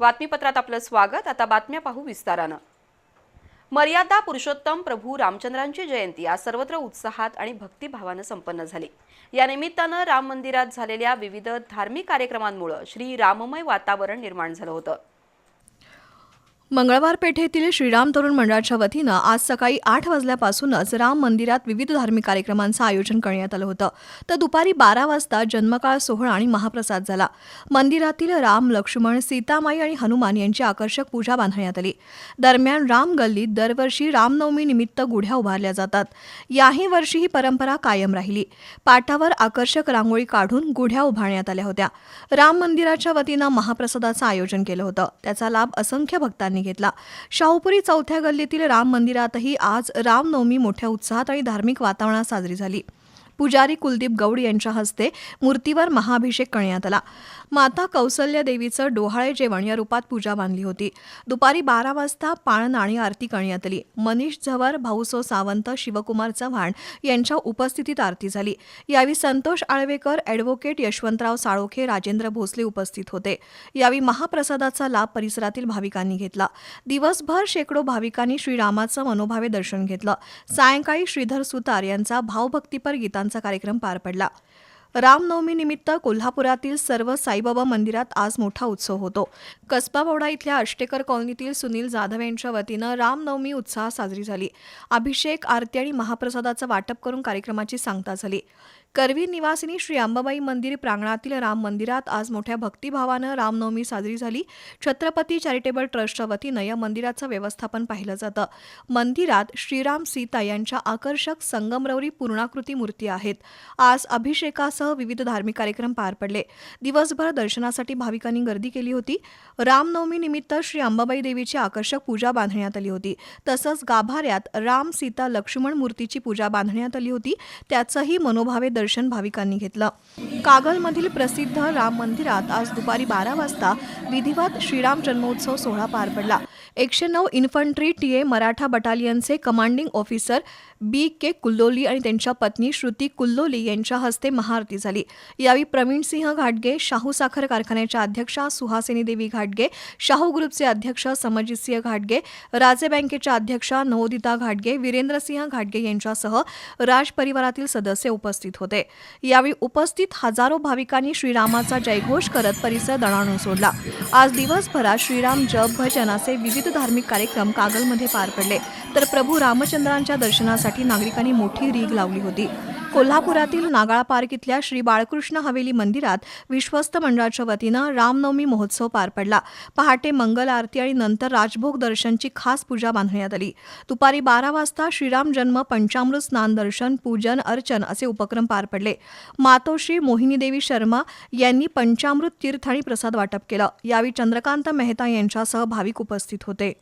बातमीपत्रात आपलं स्वागत. आता बातम्या पाहू विस्तारानं. मर्यादा पुरुषोत्तम प्रभू रामचंद्रांची जयंती आज सर्वत्र उत्साहात आणि भक्तिभावानं संपन्न झाली. या निमित्तानं राम मंदिरात झालेल्या विविध धार्मिक कार्यक्रमांमुळे श्री राममय वातावरण निर्माण झालं होतं. मंगळवार पेठेतील श्रीराम तरुण मंडळाच्या वतीनं आज सकाळी आठ वाजल्यापासूनच राम मंदिरात विविध धार्मिक कार्यक्रमांचं आयोजन करण्यात आलं होतं. तर दुपारी बारा वाजता जन्मकाळ सोहळा आणि महाप्रसाद झाला. मंदिरातील राम लक्ष्मण सीतामाई आणि हनुमान यांची आकर्षक पूजा बांधण्यात आली. दरम्यान राम गल्लीत दरवर्षी रामनवमी निमित्त गुढ्या उभारल्या जातात. याही वर्षी ही परंपरा कायम राहिली. पाटावर आकर्षक रांगोळी काढून गुढ्या उभारण्यात आल्या होत्या. राम मंदिराच्या वतीनं महाप्रसादाचं आयोजन केलं होतं. त्याचा लाभ असंख्य भक्तांनी घेतला. शाहूपुरी चौथ्या गल्लीतील राम मंदिरातही आज रामनवमी मोठ्या उत्साहात आणि धार्मिक वातावरणात साजरी झाली. पुजारी कुलदीप गौड यांच्या हस्ते मूर्तीवर महाभिषेक करण्यात आला. माता कौसल्य देवीचं डोहाळे जेवण या रूपात पूजा बांधली होती. दुपारी बारा वाजता पाळण आणि आरती करण्यात आली. मनीष झवर भाऊसो सावंत शिवकुमार चव्हाण यांच्या उपस्थितीत आरती झाली. यावेळी संतोष आळवेकर ॲडव्होकेट यशवंतराव साळोखे राजेंद्र भोसले उपस्थित होते. यावेळी महाप्रसादाचा लाभ परिसरातील भाविकांनी घेतला. दिवसभर शेकडो भाविकांनी श्रीरामाचं मनोभावे दर्शन घेतलं. सायंकाळी श्रीधर सुतार यांचा भावभक्तीपर गीता गीतांचा कार्यक्रम पार पडला. रामनवमी निमित्त कोल्हापुरातील सर्व साईबाबा मंदिरात आज मोठा उत्सव होतो. कसबाबोडा इथल्या अष्टेकर कॉलनीतील सुनील जाधव यांच्या वतीनं रामनवमी उत्साह साजरी झाली. अभिषेक आरती आणि महाप्रसादाचं वाटप करून कार्यक्रमाची सांगता झाली. करवी निवासिनी श्री अंबाबाई मंदिर प्रांगणातील राम मंदिरात आज मोठ्या भक्तिभावानं रामनवमी साजरी झाली. छत्रपती चॅरिटेबल ट्रस्टच्या वतीनं या मंदिराचं व्यवस्थापन पाहिलं जातं. मंदिरात श्रीराम सीता यांच्या आकर्षक संगमरवरी पूर्णाकृती मूर्ती आहेत. आज अभिषेकासह विविध धार्मिक कार्यक्रम पार पडले. दिवसभर दर्शनासाठी भाविकांनी गर्दी केली होती. रामनवमी निमित्त श्री अंबाबाई देवीची आकर्षक पूजा बांधण्यात आली होती. तसंच गाभाऱ्यात राम सीता लक्ष्मण मूर्तीची पूजा बांधण्यात आली होती. त्याचंही मनोभावे दर्शन भाविकांनी घेतलं. कागलमधील प्रसिद्ध राम मंदिरात आज दुपारी बारा वाजता विधिवत श्रीराम जन्मोत्सव सोहळा पार पडला. एकशे नऊ infantry T A Maratha बटालियनचे commanding officer B K Kulloli आणि त्यांच्या पत्नी श्रुती कुल्लोली यांच्या हस्ते महाआरती झाली. यावेळी प्रवीण सिंह घाटगे शाहू साखर कारखान्याच्या अध्यक्षा सुहासिनी देवी घाटगे शाहू ग्रुपचे अध्यक्ष समजितसिंह घाटगे राजे बँकेच्या अध्यक्षा नवोदिता घाटगे वीरेंद्रसिंह घाटगे यांच्यासह राज परिवारातील सदस्य उपस्थित होते. होते. यावेळी उपस्थित हजारो भाविकांनी श्रीरामाचा जयघोष करत परिसर दणाणून सोडला. आज दिवसभरात श्रीराम जप भजन असे विविध धार्मिक कार्यक्रम कागलमध्ये पार पडले. तर प्रभू रामचंद्रांच्या दर्शनासाठी नागरिकांनी मोठी रीग लावली होती. कोल्हापुरातील नागाळा पार्क इथल्या श्री बाळकृष्ण हवेली मंदिरात विश्वस्त मंडळाच्या वतीनं रामनवमी महोत्सव पार पडला. पहाटे मंगल आरती आणि नंतर राजभोग दर्शनची खास पूजा बांधण्यात आली. दुपारी बारा वाजता श्रीराम जन्म पंचामृत स्नान दर्शन पूजन अर्चन असे उपक्रम पार पडले. मातोश्री मोहिनीदेवी शर्मा यांनी पंचामृत तीर्थ आणि प्रसाद वाटप केलं. यावेळी चंद्रकांत मेहता यांच्यासह भाविक उपस्थित होते.